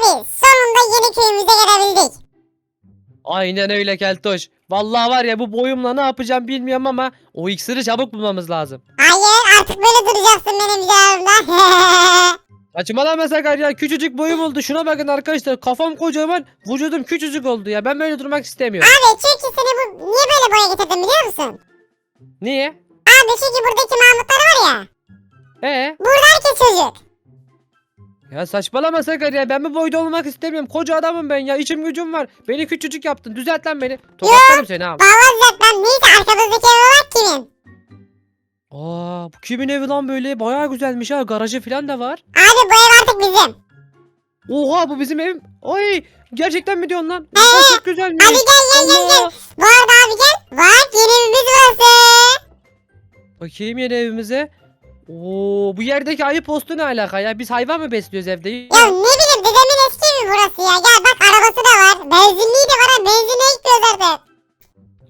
abi sonunda yeni köyümüze gelebildik. Aynen öyle Keltoş. Vallahi var ya bu boyumla ne yapacağım bilmiyorum ama o iksiri çabuk bulmamız lazım. Hayır artık böyle duracaksın benim yanımda. Saçmalama Sakar ya küçücük boyum oldu. Şuna bakın arkadaşlar kafam kocaman vücudum küçücük oldu ya. Ben böyle durmak istemiyorum. abi çünkü seni bu niye böyle boya getirdim biliyor musun? Niye? Abi çünkü buradaki Mahmutlar var ya. Ee? Burada herkes çocuk. Ya saçmalama Sakar ya. Ben bu boyda olmak istemiyorum. Koca adamım ben ya. İçim gücüm var. Beni küçücük yaptın. Düzelt lan beni. Tokatlarım seni ha. Vallahi zaten neyse arkamızdaki ev olarak kimin? Aa bu kimin evi lan böyle? Bayağı güzelmiş ha. Garajı falan da var. Abi bu ev artık bizim. Oha bu bizim evim. Ay gerçekten mi diyorsun lan? Ee, Aa, çok güzelmiş. Hadi gel gel gel gel. Bu arada abi gel. Bak yeni evimiz burası. Bakayım yeni evimize. Oo bu yerdeki ayı postu ne alaka ya? Biz hayvan mı besliyoruz evde? Ya ne bileyim dedemin eski evi burası ya. Gel bak arabası da var. Benzinliği de var ha. Benzine gitmiyoruz artık.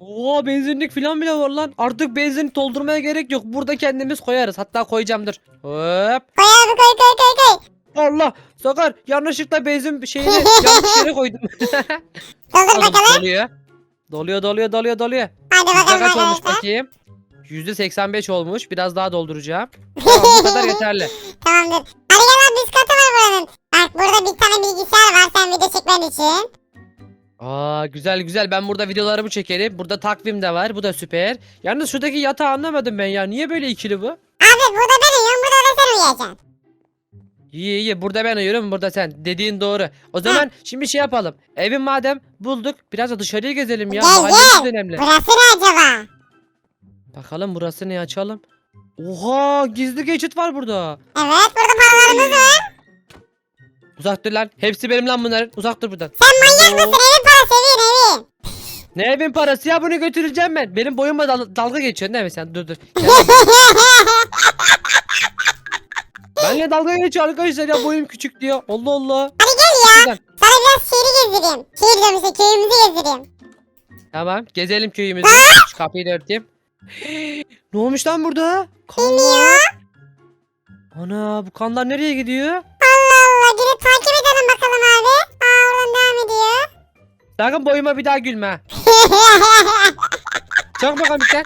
Oo benzinlik falan bile var lan. Artık benzin doldurmaya gerek yok. Burada kendimiz koyarız. Hatta koyacağım dur. Hop. Koy abi koy koy koy koy. Allah. Sakar yanlışlıkla benzin şeyini yanlış yere koydum. Doldur Oğlum, bakalım. doluyor. Doluyor doluyor doluyor doluyor. Hadi Yüzde bakalım kaç olmuş arkadaşlar. bakayım. Yüzde 85 olmuş. Biraz daha dolduracağım. Tamam bu kadar yeterli. Tamamdır. Hadi gel abi üst katı var buranın. Bak burada bir tane bilgisayar var sen video çekmen için. Aa güzel güzel ben burada videolarımı çekerim. Burada takvim de var. Bu da süper. Yalnız şuradaki yatağı anlamadım ben ya. Niye böyle ikili bu? Abi burada ben uyuyorum burada da sen uyuyacaksın. İyi iyi burada ben uyuyorum burada sen. Dediğin doğru. O zaman şimdi şey yapalım. Evin madem bulduk biraz da dışarıya gezelim ya. Gel, Mahallemiz önemli. Burası ne acaba? Bakalım burası ne açalım. Oha gizli geçit var burada. Evet burada paralarımız var. Uzak dur lan. Hepsi benim lan bunların. Uzak dur buradan. Sen manyak mısın? Evin parası evin evin. Ne evin parası ya bunu götüreceğim ben. Benim boyumla dal- dalga geçiyorsun değil mi sen? Dur dur. Benle dalga geçiyor arkadaşlar ya boyum küçük diyor. Allah Allah. Hadi gel ya. Sana biraz şehri gezdireyim. Şehir diyorum işte köyümüzü gezdireyim. Tamam gezelim köyümüzü. Şu kapıyı da örteyim. Ne olmuş lan burada? Kanlar. Ana bu kanlar nereye gidiyor? Allah Allah gidip takip edelim bakalım abi. Aa oradan devam ediyor. Sakın boyuma bir daha gülme. Çok bakalım sen.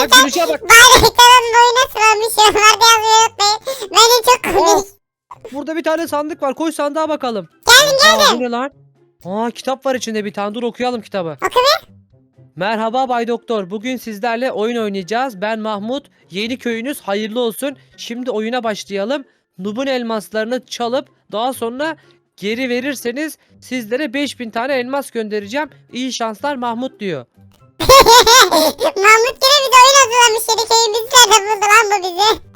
Bak gülüşe bak. Bayrakların boyuna sıvamış yorumlarda yazmayı unutmayın. Bence çok komik. Burada bir tane sandık var. Koy sandığa bakalım. Geldim Aa, bu ne lan? Aa kitap var içinde bir tane. Dur okuyalım kitabı. Oku bir. Merhaba Bay Doktor. Bugün sizlerle oyun oynayacağız. Ben Mahmut. Yeni köyünüz hayırlı olsun. Şimdi oyuna başlayalım. Nub'un elmaslarını çalıp daha sonra geri verirseniz sizlere 5000 tane elmas göndereceğim. İyi şanslar Mahmut diyor. Mahmut gene bir de oyun hazırlamış dedi köyümüzü nerede buldu lan bu bizi.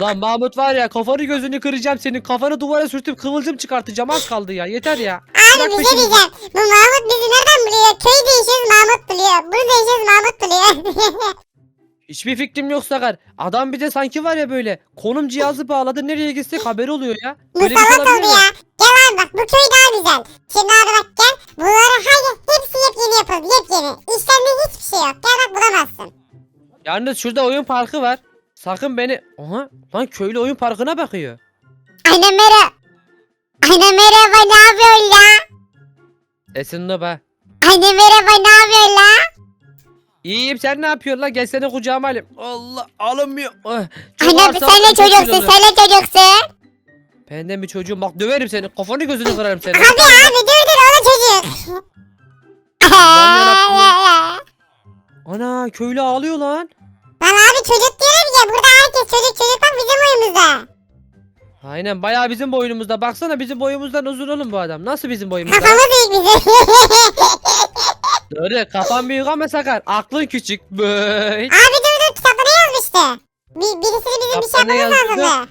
Lan Mahmut var ya kafanı gözünü kıracağım senin. Kafanı duvara sürtüp kıvılcım çıkartacağım. Az kaldı ya. Yeter ya. Abi Bırak bir şey diyeceğim. Bu Mahmut bizi nereden buluyor? Köy değişiyoruz Mahmut buluyor. Bunu değişiyoruz Mahmut buluyor. Hiçbir fikrim yok Sakar. Adam bir de sanki var ya böyle konum cihazı bağladı nereye gitsek haberi oluyor ya. Böyle bir şey Musallat olabilir oldu mi? ya. Gel abi bak bu köy daha güzel. Şimdi abi bak gel. Bunları hayır hepsi yepyeni yapıldı yepyeni. İşlerinde hiçbir şey yok. Gel bak bulamazsın. Yalnız şurada oyun parkı var. Sakın beni... Aha lan köylü oyun parkına bakıyor. Anne merhaba. Anne merhaba ne yapıyorsun la? Esin Nub'a. Anne merhaba ne yapıyorsun la? İyiyim sen ne yapıyorsun lan? Gel seni kucağıma alayım. Allah alınmıyor. Ah, çok ağır sen ne çocuksun sen ne çocuksun? Ben de bir çocuğum bak döverim seni. Kafanı gözünü kırarım seni. Abi abi dur dur o da çocuk. yarabbim Ana köylü ağlıyor lan. Lan abi ya burada herkes çocuk çocuk bak bizim oyumuzda. Aynen bayağı bizim boyumuzda. Baksana bizim boyumuzdan uzun oğlum bu adam. Nasıl bizim boyumuzda? Kafamız büyük bizim. Doğru kafan büyük ama sakar. Aklın küçük. Böyle. Abi dur dur kitapta ne yazmıştı? Bir, birisini bizim bir şey Kitapta ne yapmamız yazdı? lazımdı.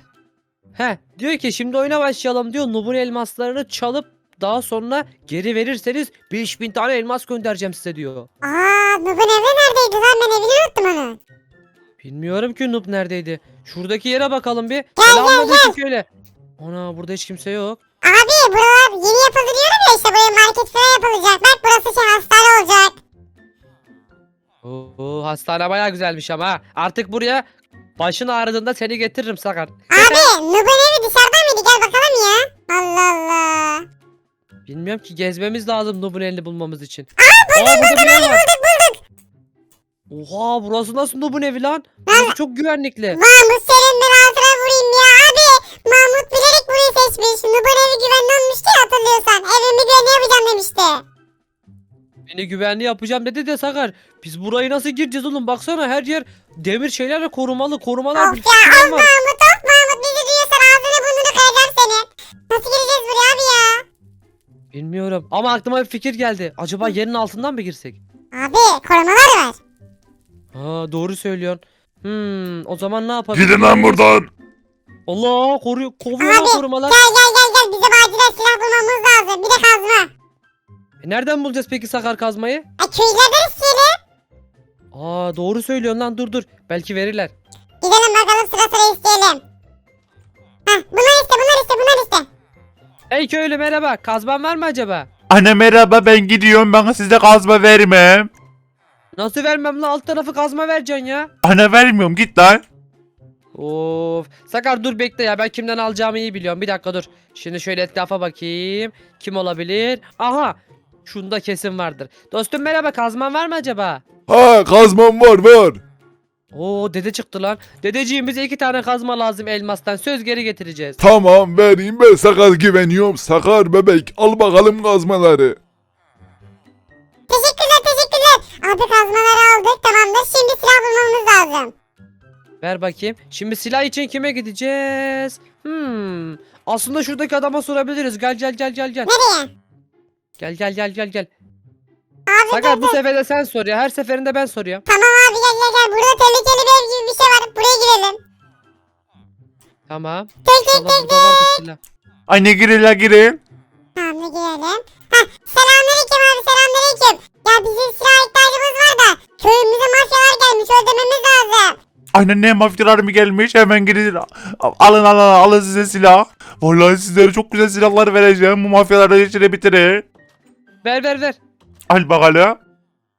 He diyor ki şimdi oyuna başlayalım diyor. Nub'un elmaslarını çalıp daha sonra geri verirseniz 5000 tane elmas göndereceğim size diyor. Aa Nub'un evi neredeydi lan ben evini unuttum onu. Bilmiyorum ki Nub neredeydi. Şuradaki yere bakalım bir. Gel, Selamünaleyküm köyle. Ana burada hiç kimse yok. Abi buralar yeni yapıldı diyorum ya işte böyle market falan yapılacak. Bak burası şey hastane olacak. Oo, hastane baya güzelmiş ama ha. Artık buraya başın ağrıdığında seni getiririm Sakar. Abi Nub'un evi dışarıdan mıydı gel bakalım ya. Allah Bilmiyorum ki gezmemiz lazım Nub'un elini bulmamız için. Aa bulduk bulduk bulduk bulduk. Oha burası nasıl Nub'un evi lan? Burası çok güvenlikli. Mahmut senin ben altına vurayım ya abi. Mahmut bilerek burayı seçmiş. Nubun evi güvenli olmuştu ya hatırlıyorsan. Evimi güvenli yapacağım demişti. Beni güvenli yapacağım dedi de Sakar. Biz burayı nasıl gireceğiz oğlum? Baksana her yer demir şeylerle korumalı. Korumalar Of bir ya of var. Mahmut of Mahmut bizi duyuyorsan ağzını burnunu kıracağım senin. Nasıl gireceğiz buraya abi ya? Bilmiyorum ama aklıma bir fikir geldi. Acaba yerin altından mı girsek? Abi korumalar var. Aa doğru söylüyorsun. Hmm, o zaman ne yapabiliriz? Gidin lan buradan. Allah koruyor, kovuyor lan Abi, korumalar. Gel gel gel gel bizim acilen silah bulmamız lazım. Bir de kazma. E, nereden bulacağız peki Sakar kazmayı? E köylerden isteyelim. Aa doğru söylüyorsun lan dur dur. Belki verirler. Gidelim bakalım sıra sıra isteyelim. Heh bunlar iste bunlar iste bunlar iste. Hey köylü merhaba. Kazman var mı acaba? Anne merhaba ben gidiyorum bana size kazma vermem. Nasıl vermem lan alt tarafı kazma vereceksin ya. Anne vermiyorum git lan. Of. Sakar dur bekle ya ben kimden alacağımı iyi biliyorum. Bir dakika dur. Şimdi şöyle etrafa bakayım. Kim olabilir? Aha. Şunda kesin vardır. Dostum merhaba kazman var mı acaba? Ha kazmam var var. Oo dede çıktı lan. Dedeciğim bize iki tane kazma lazım elmastan. Söz geri getireceğiz. Tamam vereyim ben sakar güveniyorum. Sakar bebek al bakalım kazmaları. Abi kazmaları aldık tamamdır. Şimdi silah bulmamız lazım. Ver bakayım. Şimdi silah için kime gideceğiz? Hmm. Aslında şuradaki adama sorabiliriz. Gel gel gel gel gel. Nereye? Gel gel gel gel gel. Abi Sakar bu sefer de sen sor ya. Her seferinde ben soruyorum. Tamam abi gel gel gel. Burada tehlikeli bir ev gibi bir şey var. Buraya girelim. Tamam. Tek tek İnşallah tek burada vardır silah. Anne girin la girin. Tamam da girelim. Heh selamünaleyküm abi selamünaleyküm. Ya bizim silah ihtiyacımız var da. Köyümüze mafyalar gelmiş öldürmemiz lazım. Anne ne mafyalar mı gelmiş hemen girin. Alın alın alın size silah. Vallahi sizlere çok güzel silahlar vereceğim. Bu mafyaları içine bitirin. Ver ver ver. Al bakalım.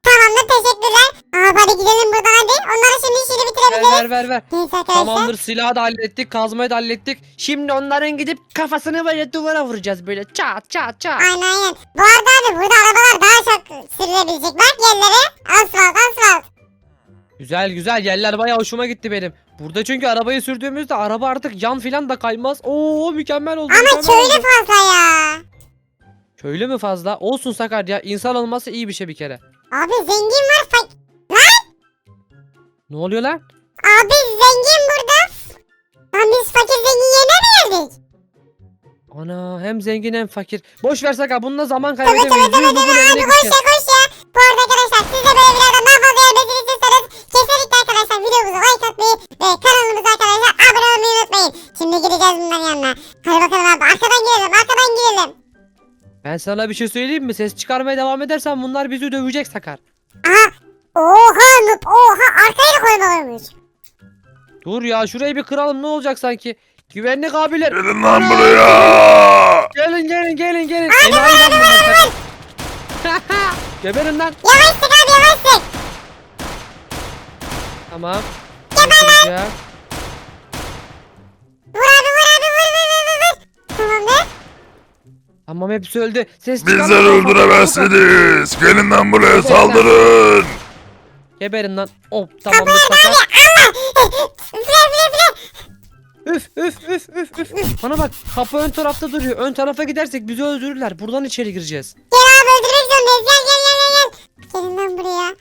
Tamamdır teşekkürler. Abi hadi gidelim buradan hadi. Onları şimdi işini Ver bitirebiliriz. ver ver ver. Neyse arkadaşlar. Tamamdır silahı da hallettik. Kazmayı da hallettik. Şimdi onların gidip kafasını böyle duvara vuracağız böyle. Çat çat çat. Aynen aynen. Bu arada abi burada arabalar daha çok sürülebilecek. Bak yerlere. Asfalt asfalt. Güzel güzel yerler bayağı hoşuma gitti benim. Burada çünkü arabayı sürdüğümüzde araba artık yan filan da kaymaz. Oo mükemmel oldu. Ama mükemmel köylü oldu. fazla ya. Köylü mü fazla? Olsun Sakar ya. İnsan olması iyi bir şey bir kere. Abi zengin var. Fa- Ne oluyor lan? abi zengin burada. Lan biz fakir zengin yerine mi geldik? Ana hem zengin hem fakir. Boş ver Sakar bununla zaman kaybedemeyiz. tabii Yürü tabii. bunun Abi koş gideceğiz. ya koş ya. Bu arada arkadaşlar siz de böyle videolardan daha fazla gelmesini istiyorsanız kesinlikle arkadaşlar videomuza like atmayı ve kanalımıza arkadaşlar abone olmayı unutmayın. Şimdi gideceğiz bunların yanına. Hadi bakalım abi arkadan girelim arkadan girelim. Ben sana bir şey söyleyeyim mi? Ses çıkarmaya devam edersen bunlar bizi dövecek Sakar. Oha noob oha arkaya da koyma olmuş. Dur ya şurayı bir kıralım ne olacak sanki? Güvenlik abiler. Gelin lan buraya. Gelin gelin gelin gelin. Enayi lan bunlar Sakar. Geberin lan. Yavaş sık abi yavaş sık. Tamam. Geber Vur abi vur abi vur vur vur vur. Tamamdır. Tamam hepsi öldü. Ses çıkarmayın. öldüremezsiniz. Gelin lan buraya saldırın. Geberin lan. Hop tamamdır Sakar. Üf üf üf üf üf. Bana bak kapı ön tarafta duruyor. Ön tarafa gidersek bizi öldürürler. Buradan içeri gireceğiz. Gel abi öldürmek zorundayız. Gel gel gel gel gel. Gelin lan buraya.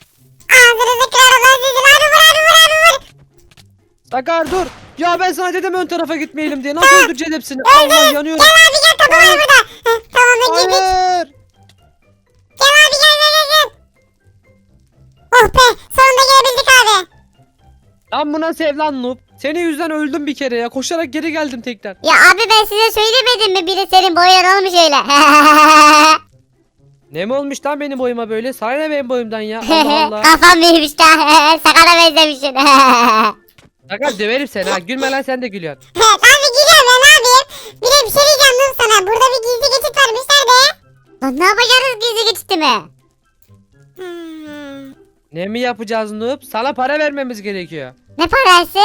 Ağzınızı kırarım lan sizin. Hadi vur hadi vur hadi vur. Sakar dur. Ya ben sana dedim ön tarafa gitmeyelim diye. Nasıl öldüreceğiz hepsini? Allah yanıyorum. Gel abi gel kapı var burada. Tamam da girdik. Lan bu nasıl ev lan noob? Senin yüzünden öldüm bir kere ya. Koşarak geri geldim tekrar. Ya abi ben size söylemedim mi biri senin boyan olmuş öyle. Ne mi olmuş lan benim boyuma böyle? Sana ne benim boyumdan ya? Allah Allah. Kafam büyümüş de sakala benzemişsin. Sakar döverim seni ha. Gülme lan sen de gülüyorsun. Abi giriyorum ben ne yapayım? Bir de bir şey diyeceğim dur sana. Burada bir gizli geçit varmış nerede? Lan ne yapacağız gizli geçti mi? Ne mi yapacağız noob? Sana para vermemiz gerekiyor. Ne parası?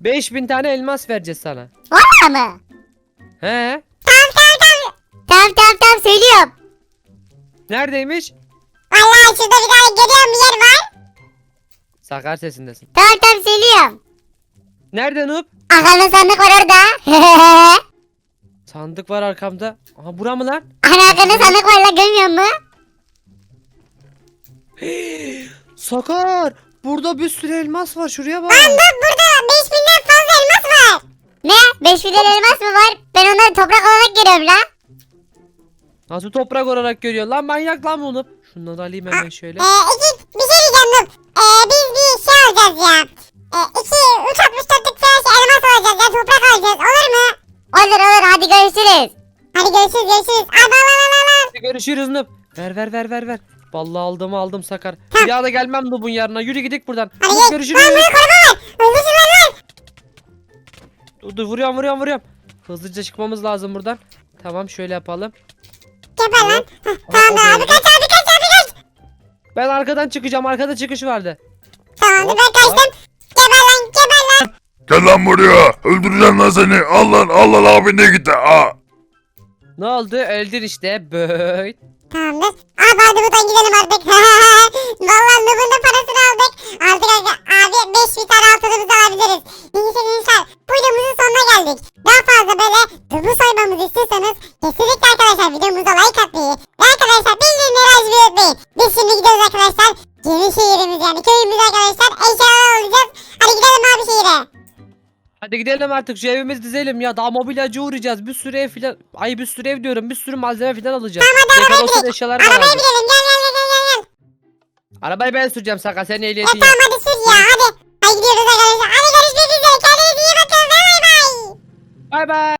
5000 tane elmas vereceğiz sana. Valla mı? He? Tamam tamam tamam. Tamam tamam tamam Neredeymiş? Vallahi şurada bir tane görüyorum bir yer var. Sakar sesindesin. Tamam tamam söylüyorum. Nerede Noob? Arkanda sandık var orada. Sandık var arkamda. Aha bura mı lan? Ana arkanda sandık var la görmüyor musun? Sakar! Burada bir sürü elmas var şuraya bak. Lan dur burada 5000'den fazla elmas var. Ne? 5 milyon elmas mı var? Ben onları toprak olarak görüyorum la. Nasıl toprak olarak görüyor lan manyak lan bunu. Şunları da alayım hemen şöyle. Ee, iki bir şey diyeceğim Nup. Ee, biz bir şey alacağız ya. Ee, iki, üç altmış dörtlük falan şey elmas alacağız ya toprak alacağız olur mu? Olur olur hadi görüşürüz. Hadi görüşürüz görüşürüz. Al al al al al. Hadi Görüşürüz Noob. Ver ver ver ver ver. Vallahi aldım aldım Sakar. Bir daha da gelmem Noob'un yarına. Yürü gidik buradan. Hadi görüşürüz. Lan burada koruma var. Hızlısın lan lan. Dur, dur vuruyorum vuruyorum vuruyorum. Hızlıca çıkmamız lazım buradan. Tamam şöyle yapalım. Geber lan. Tamam da abi kaç abi kaç abi kaç. Ben arkadan çıkacağım. Arkada çıkış vardı. Tamam Hop, ben kaçtım. Geber lan geber lan. Gel lan buraya. Öldüreceğim lan seni. Al lan al lan abin de gitti. Aa. Ne oldu? Öldün işte. Böy. Tamamdır. Abi hadi buradan gidelim artık. Vallahi Nub'un da parasını aldık. Artık abi 5 bir tane altınımızı alabiliriz. Neyse gençler bu videomuzun sonuna geldik. Daha fazla böyle Nub'u soymamızı istiyorsanız kesinlikle artık şu evimizi dizelim ya. Daha mobilyacı uğrayacağız. Bir sürü ev filan. Ay bir sürü ev diyorum. Bir sürü malzeme filan alacağız. Tamam, hadi arabaya da Arabaya binelim gel gel gel gel gel. Arabayı ben süreceğim Sakar. Senin E ehliyetin yok. tamam hadi sür ya hadi. Hadi gidiyoruz arkadaşlar. Hadi görüşmek üzere. Kendinize iyi bakın. Bay bay. Bay bay.